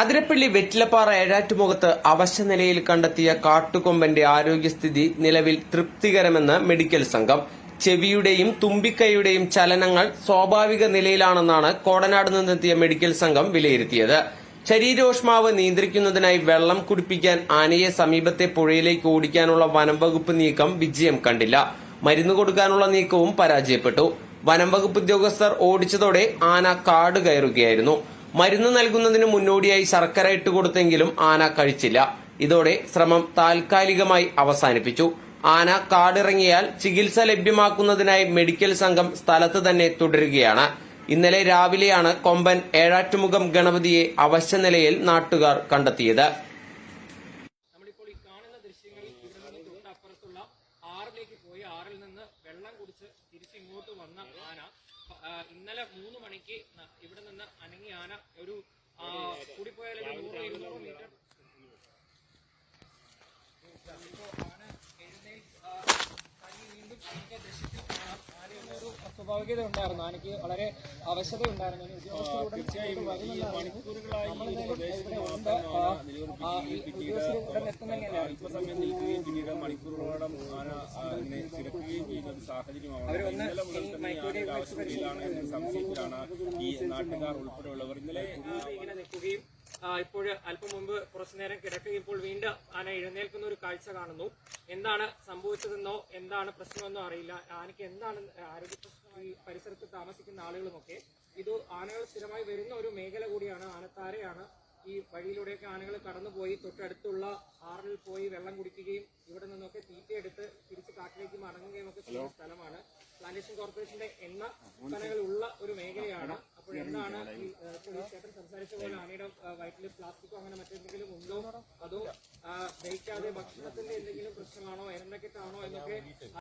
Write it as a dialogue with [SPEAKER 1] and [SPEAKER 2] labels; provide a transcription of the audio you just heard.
[SPEAKER 1] അതിരപ്പള്ളി വെറ്റിലപ്പാറ ഏഴാറ്റുമുഖത്ത് അവശനിലയിൽ കണ്ടെത്തിയ കാട്ടുകൊമ്പന്റെ ആരോഗ്യസ്ഥിതി നിലവിൽ തൃപ്തികരമെന്ന് മെഡിക്കൽ സംഘം. ചെവിയുടെയും തുമ്പിക്കൈയുടെയും ചലനങ്ങൾ സ്വാഭാവിക നിലയിലാണെന്നാണ് കോടനാട് നിന്നെത്തിയ മെഡിക്കൽ സംഘം വിലയിരുത്തിയത്. ശരീരോഷ്മാവ് നിയന്ത്രിക്കുന്നതിനായി വെള്ളം കുടിപ്പിക്കാൻ ആനയെ സമീപത്തെ പുഴയിലേക്ക് ഓടിക്കാനുള്ള വനംവകുപ്പ് നീക്കം വിജയം കണ്ടില്ല. മരുന്ന് കൊടുക്കാനുള്ള നീക്കവും പരാജയപ്പെട്ടു. വനംവകുപ്പ് ഉദ്യോഗസ്ഥർ ഓടിച്ചതോടെ ആന കാട് കയറുകയായിരുന്നു. മരുന്ന് നൽകുന്നതിന് മുന്നോടിയായി ശർക്കര ഇട്ട് കൊടുത്തെങ്കിലും ആന കഴിച്ചില്ല. ഇതോടെ ശ്രമം താൽക്കാലികമായി അവസാനിപ്പിച്ചു. ആന കാടിറങ്ങിയാൽ ചികിത്സ ലഭ്യമാക്കുന്നതിനായി മെഡിക്കൽ സംഘം സ്ഥലത്ത് തന്നെ തുടരുകയാണ്. ഇന്നലെ രാവിലെയാണ് കൊമ്പൻ ഏഴാറ്റുമുഖം ഗണപതിയെ അവശ്യ നിലയിൽ നാട്ടുകാർ കണ്ടെത്തിയത്.
[SPEAKER 2] നമ്മളിപ്പോൾ കാണുന്ന ദൃശ്യങ്ങളിൽ ആറിലേക്ക് പോയി. ആറിൽ നിന്ന് വെള്ളം കുടിച്ച് തിരിച്ചിങ്ങോട്ട് വന്ന ആന ഇന്നലെ മൂന്ന് മണിക്ക് ഇവിടെ നിന്ന് അനങ്ങി ആന ഒരു കൂടിപ്പോയാൽ ഒരു നൂറ് ഇരുന്നൂറ് മീറ്റർ സ്വാഭാവികത ഉണ്ടായിരുന്നു ആനയ്ക്ക് വളരെ അവശത ഉണ്ടായിരുന്നു ഇനി ഉദ്യോഗസ്ഥർ ഉടൻ ഇങ്ങോട്ട്
[SPEAKER 3] മണിക്കൂറുകളോളം ആന ആ, ഇങ്ങനെ ചെയ്യുന്ന ഒരു സാഹചര്യമാണ് ഇന്നലെ മുതൽ തന്നെ അവസ്ഥയിലാണ് എന്ന സംശയത്തിലാണ് ഈ നാട്ടുകാർ ഉൾപ്പെടെയുള്ളവർ. ഇന്നലെ
[SPEAKER 2] ഇങ്ങനെ നിൽക്കുകയും ഇപ്പോൾ അല്പം മുമ്പ് കുറച്ചു നേരം കിടക്കുകയപ്പോൾ വീണ്ടും ആന എഴുന്നേൽക്കുന്ന ഒരു കാഴ്ച കാണുന്നു. എന്താണ് സംഭവിച്ചതെന്നോ എന്താണ് പ്രശ്നമെന്നോ അറിയില്ല. ആനയ്ക്ക് എന്താണ് ആരോഗ്യ പ്രശ്നം ഈ പരിസരത്ത് താമസിക്കുന്ന ആളുകളുമൊക്കെ? ഇത് ആനകൾ സ്ഥിരമായി വരുന്ന ഒരു മേഖല കൂടിയാണ് ആനത്താരയാണ്. ഈ വഴിയിലൂടെയൊക്കെ ആനകൾ കടന്നുപോയി തൊട്ടടുത്തുള്ള ആറിൽ പോയി വെള്ളം കുടിക്കുകയും ഇവിടെ നിന്നൊക്കെ തീറ്റയെടുത്ത് തിരിച്ച് കാട്ടിലേക്ക് മടങ്ങുകയും ഒക്കെ ചെയ്യുന്ന സ്ഥലമാണ്. പ്ലാന്റേഷൻ കോർപ്പറേഷന്റെ എണ്ണ കനകൾ ഉള്ള ഒരു മേഖലയാണ്. അപ്പോൾ എന്താണ് ഈ ചേട്ടൻ സംസാരിച്ച പോലെ ആനയുടെ വയറ്റിൽ പ്ലാസ്റ്റിക്കോ അങ്ങനെ മറ്റെന്തെങ്കിലും ഉണ്ടോ? അതോ ദഹിക്കാതെ ഭക്ഷണത്തിന്റെ എന്തെങ്കിലും പ്രശ്നമാണോ? എണ്ണക്കെട്ടാണോ എന്നൊക്കെ